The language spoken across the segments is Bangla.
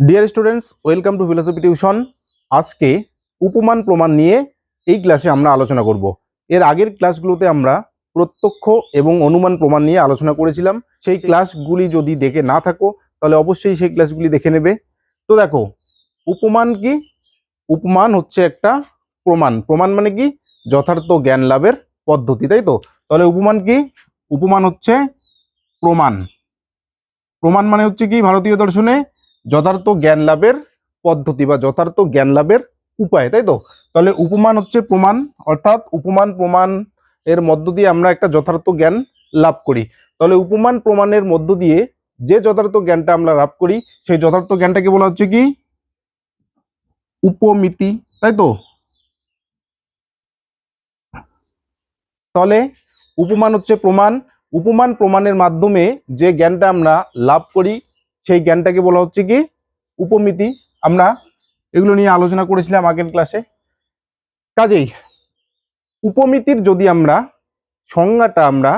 Dear students welcome to philosophy tuition আজকে উপমান প্রমাণ নিয়ে এই ক্লাসে আমরা আলোচনা করব। এর আগের ক্লাসগুলোতে আমরা প্রত্যক্ষ এবং অনুমান প্রমাণ নিয়ে আলোচনা করেছিলাম। সেই ক্লাসগুলি যদি দেখে না থাকো তাহলে অবশ্যই সেই ক্লাসগুলি দেখে নেবে। তো দেখো উপমান কি? উপমান হচ্ছে একটা প্রমাণ। প্রমাণ মানে কি? যথার্থ জ্ঞান লাভের পদ্ধতি তাই তো? তাহলে উপমান কি? উপমান হচ্ছে প্রমাণ। প্রমাণ মানে হচ্ছে কি? ভারতীয় দর্শনে যথার্থ জ্ঞান লাভের পদ্ধতি বা যথার্থ জ্ঞান লাভের উপায়, তাই তো? তাহলে উপমান হচ্ছে প্রমাণ, অর্থাৎ উপমান প্রমাণ এর মধ্য দিয়ে আমরা একটা যথার্থ জ্ঞান লাভ করি। তাহলে উপমান প্রমাণের মধ্য দিয়ে যে যথার্থ জ্ঞানটা আমরা লাভ করি, সেই যথার্থ জ্ঞানটাকে বলা হচ্ছে কি? উপমিতি, তাই তো? তাহলে উপমান হচ্ছে প্রমাণ। উপমান প্রমাণের মাধ্যমে যে জ্ঞানটা আমরা লাভ করি সেই জ্ঞানটাকে বলা হচ্ছে কি? উপমিতি। আমরা এগুলো নিয়ে আলোচনা করেছিলাম আগের ক্লাসে কাজেই উপমিতির যদি আমরা সংজ্ঞাটা আমরা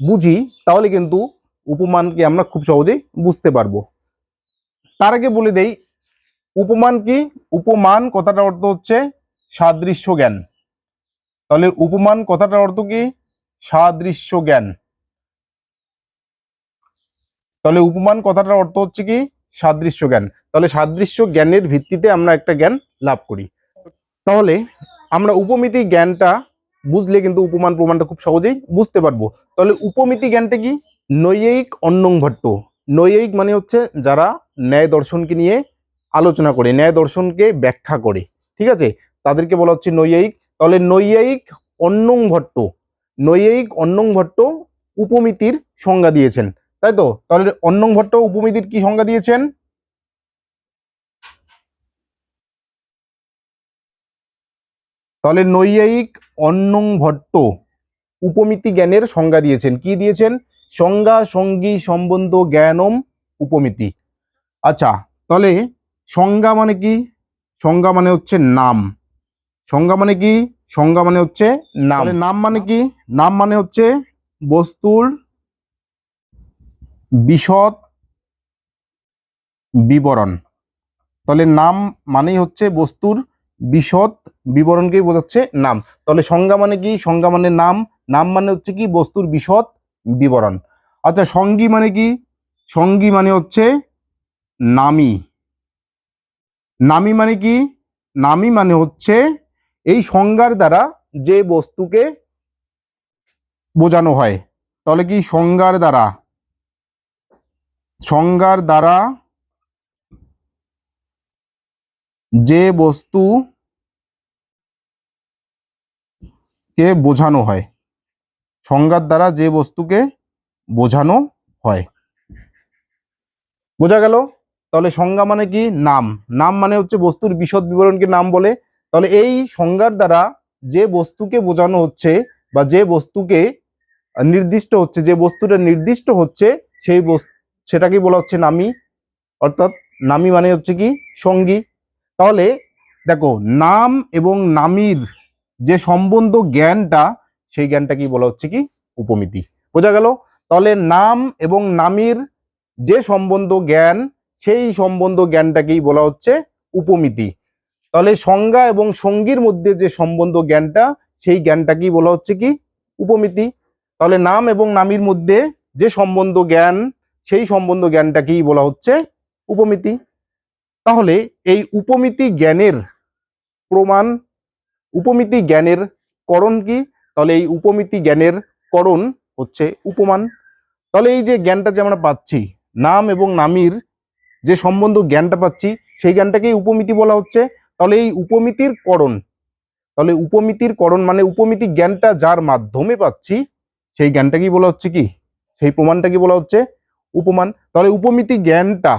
বুঝি, তাহলে কিন্তু উপমানকে আমরা খুব সহজেই বুঝতে পারব। তার আগে বলে দেই, উপমান কি? উপমান কথাটার অর্থ হচ্ছে সাদৃশ্য জ্ঞান। তাহলে উপমান কথাটার অর্থ কি? সাদৃশ্য জ্ঞান। তাহলে উপমান কথাটার অর্থ হচ্ছে কি? সাদৃশ্য জ্ঞান। তাহলে সাদৃশ্য জ্ঞানের ভিত্তিতে আমরা একটা জ্ঞান লাভ করি। তাহলে আমরা উপমিতি জ্ঞানটা বুঝলে কিন্তু উপমান প্রমাণটা খুব সহজেই বুঝতে পারব। তাহলে উপমিতি জ্ঞানটা কি? নৈয়িক অন্নং ভট্ট। নৈয়িক মানে হচ্ছে যারা ন্যায় দর্শনকে নিয়ে আলোচনা করে, ন্যায় দর্শনকে ব্যাখ্যা করে। ঠিক আছে? তাদেরকে বলা হচ্ছে নৈয়িক। তাহলে নৈয়িক অন্নং ভট্ট। নৈয়ায়িক অন্নং ভট্ট উপমিতির সংজ্ঞা দিয়েছেন। তাই তো? তাহলে অন্নং ভট্ট উপমিতির কি সংজ্ঞা দিয়েছেন? তাহলে নৈয়ায়িক অন্নং ভট্ট উপমিতি জ্ঞানের সংজ্ঞা দিয়েছেন। কি দিয়েছেন? সংজ্ঞা সঙ্গী সম্বন্ধ জ্ঞানম উপমিতি। আচ্ছা তাহলে সংজ্ঞা মানে কি? সংজ্ঞা মানে হচ্ছে নাম। সংজ্ঞা মানে কি? সংজ্ঞা মানে হচ্ছে নাম। নাম মানে কি? নাম মানে হচ্ছে বস্তুর বিশদ বিবরণ। তাহলে নাম মানেই হচ্ছে বস্তুর বিশদ বিবরণকেই বোঝাচ্ছে নাম। তাহলে সংজ্ঞা মানে কি? সংজ্ঞা মানে নাম। নাম মানে হচ্ছে কি? বস্তুর বিশদ বিবরণ। আচ্ছা সঙ্গী মানে কি? সঙ্গী মানে হচ্ছে নামি। নামি মানে কি? নামি মানে হচ্ছে এই সংজ্ঞার দ্বারা যে বস্তুকে বোঝানো হয়। তাহলে কি? সংজ্ঞার দ্বারা। সংজ্ঞার দ্বারা যে বস্তু কে বোঝানো হয়, সংজ্ঞার দ্বারা যে বস্তুকে বোঝানো হয়। বোঝা গেল? তাহলে সংজ্ঞা মানে কি? নাম। নাম মানে হচ্ছে বস্তুর বিশদ বিবরণকে নাম বলে। তাহলে এই সংজ্ঞার দ্বারা যে বস্তুকে বোঝানো হচ্ছে বা যে বস্তুকে নির্দিষ্ট হচ্ছে, যে বস্তুটা নির্দিষ্ট হচ্ছে, সেই বস্তু সেটাকে বলা হচ্ছে নামি, অর্থাৎ নামি মানে হচ্ছে কি? সঙ্গী। তাহলে দেখো, নাম এবং নামির যে সম্বন্ধ জ্ঞানটা, সেই জ্ঞানটা কি বলা হচ্ছে কি? উপমিতি। বোঝা গেল? তাহলে নাম এবং নামির যে সম্বন্ধ জ্ঞান, সেই সম্বন্ধ জ্ঞানটাকেই বলা হচ্ছে উপমিতি। তাহলে সংজ্ঞা এবং সঙ্গীর মধ্যে যে সম্বন্ধ জ্ঞানটা, সেই জ্ঞানটাকেই বলা হচ্ছে কি? উপমিতি। তাহলে নাম এবং নামির মধ্যে যে সম্বন্ধ জ্ঞান সেই সম্বন্ধ জ্ঞানটাকেই বলা হচ্ছে উপমিতি। তাহলে এই উপমিতি জ্ঞানের প্রমাণ, উপমিতি জ্ঞানের করণ কি? তাহলে এই উপমিতি জ্ঞানের করণ হচ্ছে উপমান। তাহলে এই যে জ্ঞানটা যে আমরা পাচ্ছি, নাম এবং নামির যে সম্বন্ধ জ্ঞানটা পাচ্ছি, সেই জ্ঞানটাকেই উপমিতি বলা হচ্ছে। তাহলে এই উপমিতির করণ, তাহলে উপমিতির করণ মানে উপমিতি জ্ঞানটা যার মাধ্যমে পাচ্ছি, সেই জ্ঞানটাকেই বলা হচ্ছে কি? সেই প্রমাণটা কি বলা হচ্ছে উপমান, তাহলে উপমিতি জ্ঞানটা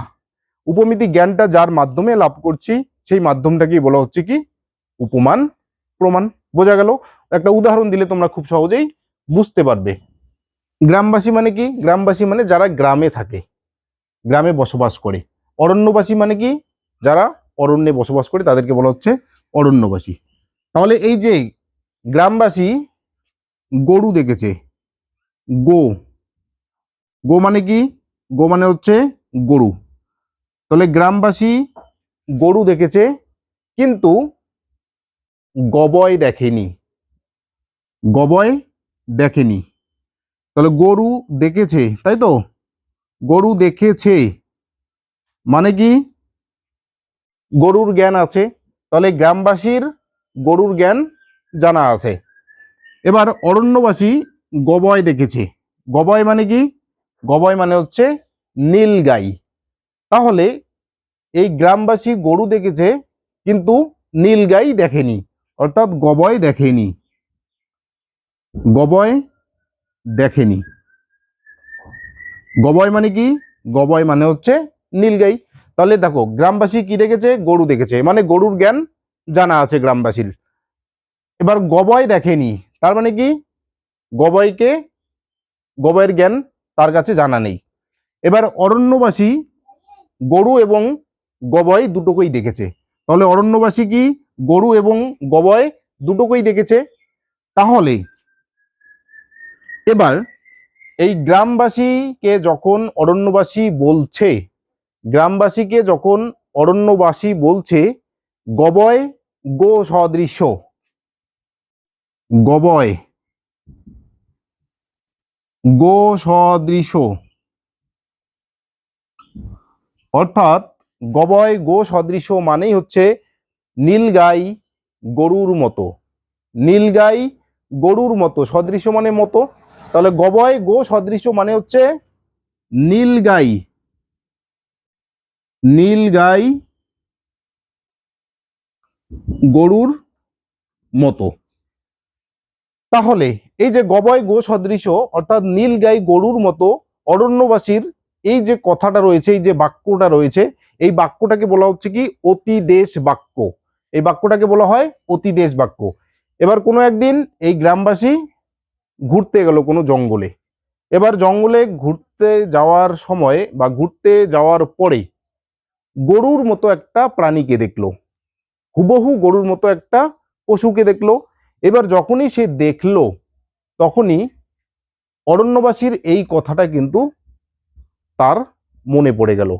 উপমিতি জ্ঞানটা যার মাধ্যমে লাভ করছি, সেই মাধ্যমটাকেই বলা হচ্ছে কি? উপমান, প্রমাণ। বোঝা গেল? একটা উদাহরণ দিলে তোমরা খুব সহজেই বুঝতে পারবে। গ্রামবাসী মানে কি? গ্রামবাসী মানে যারা গ্রামে থাকে, গ্রামে বসবাস করে। অরণ্যবাসী মানে কি? যারা অরণ্যে বসবাস করে, তাদেরকে বলা হচ্ছে অরণ্যবাসী। তাহলে এই যে গ্রামবাসী গরু দেখেছে, গো। গো মানে কি? গো মানে হচ্ছে গরু। তাহলে গ্রামবাসী গরু দেখেছে, কিন্তু গবয় দেখেনি। গবয় দেখেনি। তাহলে গরু দেখেছে, তাই তো? গরু দেখেছে। মানে কি? গরুর জ্ঞান আছে। তাহলে গ্রামবাসীর গরুর জ্ঞান জানা আছে। এবার অরণ্যবাসী গবয় দেখেছে। গবয় মানে কি? গবয় মানে হচ্ছে নীল গাই। তাহলে এই গ্রামবাসী গরু দেখেছে, কিন্তু নীল গাই দেখেনি, অর্থাৎ গবয় দেখেনি। গবয় দেখেনি। গবয় মানে কি? গবয় মানে হচ্ছে নীলগাই তাহলে দেখো, গ্রামবাসী কি দেখেছে? গরু দেখেছে। মানে গরুর জ্ঞান জানা আছে গ্রামবাসীর। এবার গবয় দেখেনি। তার মানে কি? গবয়কে গবয়ের জ্ঞান তার কাছে জানা নেই। এবার অরণ্যবাসী গরু এবং গবয় দুটোকেই দেখেছে। তাহলে অরণ্যবাসী কি গরু এবং গবয় দুটোকেই দেখেছে? তাহলে এবার এই গ্রামবাসীকে যখন অরণ্যবাসী বলছে, গ্রামবাসীকে যখন অরণ্যবাসী বলছে গবয় গো সদৃশ্য গবয় গো সদৃশ অর্থাৎ গবয় গো সদৃশ মানেই হচ্ছে নীলগাই গরুর মতো। নীলগাই গরুর মতো। সদৃশ মানে মতো। তাহলে গবয় গো সদৃশ মানে হচ্ছে নীলগাই। নীলগাই গরুর মতো। তাহলে এই যে গবয় গো সদৃশ, অর্থাৎ নীল নীলগাই গরুর মতো অরণ্যবাসীর এই যে কথাটা রয়েছে, এই যে বাক্যটা রয়েছে, এই বাক্যটাকে বলা হচ্ছে কি? অতিদেশ বাক্য। এই বাক্যটাকে বলা হয় অতিদেশ বাক্য। এবার কোনো একদিন এই গ্রামবাসী ঘুরতে গেল কোনো জঙ্গলে। এবার জঙ্গলে ঘুরতে যাওয়ার সময় বা ঘুরতে যাওয়ার পরে গরুর মতো একটা প্রাণীকে দেখল। হুবহু গরুর মতো একটা পশুকে দেখল। এবার যখনই সে দেখল, তখনই অরণ্যবাসীর এই কথাটা কিন্তু তার মনে পড়ে গেল।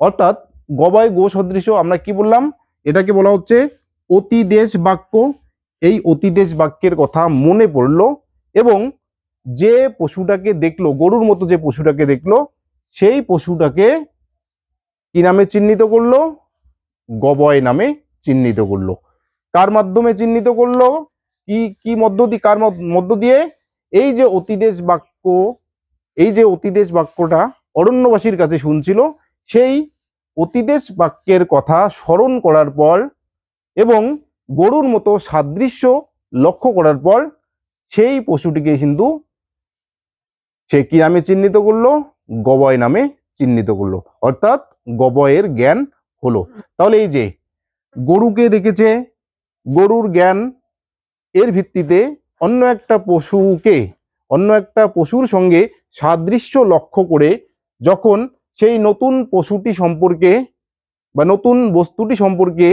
অর্থাৎ গবায় গো সদৃশ আমরা কি বললাম? এটাকে বলা হচ্ছে অতিদেশ বাক্য। এই অতিদেশ বাক্যের কথা মনে পড়ল এবং যে পশুটাকে দেখল, গরুর মতো যে পশুটাকে দেখল, সেই পশুটাকে কি নামে চিহ্নিত করল? গবয় নামে চিহ্নিত করল। কার মাধ্যমে চিহ্নিত করল? কি কি মধ্য দিয়ে কার মধ্য- দিয়ে? এই যে অতিদেশ বাক্য, এই যে অতিদেশ বাক্যটা অরণ্যবাসীর কাছে শুনছিল, সেই অতিদেশ বাক্যের কথা স্মরণ করার পর এবং গরুর মতো সাদৃশ্য লক্ষ্য করার পর সেই পশুটিকে কিন্তু সে কি নামে চিহ্নিত করল? গবয় নামে চিহ্নিত করল। অর্থাৎ গবয়ের জ্ঞান হলো। তাহলে এই যে গরুকে দেখেছে, গরুর জ্ঞান এর ভিত্তিতে অন্য একটা পশুকে, অন্য একটা পশুর সঙ্গে সাদৃশ্য লক্ষ্য করে যখন সেই নতুন পশুটি সম্পর্কে বা নতুন বস্তুটি সম্পর্কে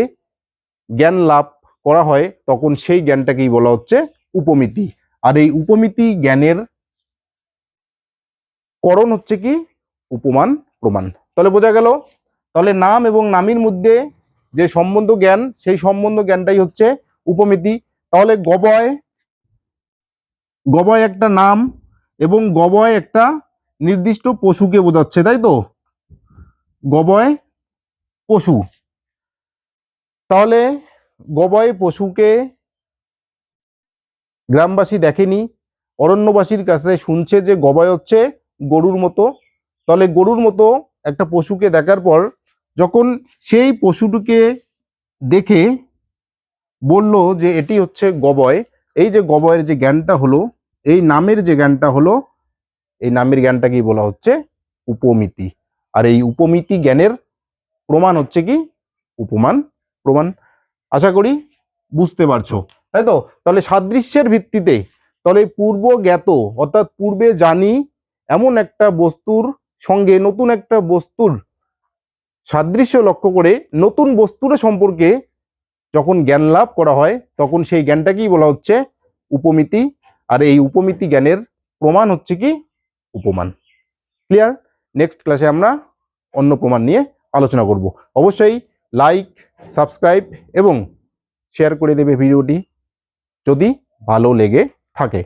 জ্ঞান লাভ করা হয়, তখন সেই জ্ঞানটাকেই বলা হচ্ছে উপমিতি। আর এই উপমিতি জ্ঞানের করণ হচ্ছে কি? উপমান, প্রমাণ। তাহলে বোঝা গেল? তাহলে নাম এবং নামের মধ্যে যে সম্বন্ধ জ্ঞান, সেই সম্বন্ধ জ্ঞানটাই হচ্ছে উপমিতি। তাহলে গবয় গবয় একটা নাম এবং গবয় একটা নির্দিষ্ট পশুকে বোঝাচ্ছে, তাই তো? গবয় পশু। তাহলে গবয় পশুকে গ্রামবাসী দেখেনি, অরণ্যবাসীর কাছে শুনছে যে গবয় হচ্ছে গরুর মতো। তাহলে গরুর মতো একটা পশুকে দেখার পর যখন সেই পশুটিকে দেখে বলল যে এটি হচ্ছে গবয়। এই যে গবয়ের যে জ্ঞানটা হলো, এই নামের যে জ্ঞানটা হলো, এই নামের জ্ঞানটাকেই বলা হচ্ছে? উপমিতি। আর এই উপমিতি জ্ঞানের প্রমাণ হচ্ছে কি? উপমান। প্রমাণ আশা করি বুঝতে পারছ। তাই তো? তাহলে সাদৃশ্যের ভিত্তিতে, তাহলে পূর্ব জ্ঞাত, অর্থাৎ পূর্বে জানি এমন একটা বস্তুর সঙ্গে নতুন একটা বস্তুর সাদৃশ্য লক্ষ্য করে নতুন বস্তুর সম্পর্কে যখন জ্ঞান লাভ করা হয়, তখন সেই জ্ঞানটাকেই বলা হচ্ছে উপমিতি। আর এই উপমিতি জ্ঞানের প্রমাণ হচ্ছে কি? উপমান। ক্লিয়ার নেক্সট ক্লাসে আমরা অন্য প্রমাণ নিয়ে আলোচনা করব। অবশ্যই লাইক সাবস্ক্রাইব এবং শেয়ার করে দেবে ভিডিওটি যদি ভালো লেগে থাকে।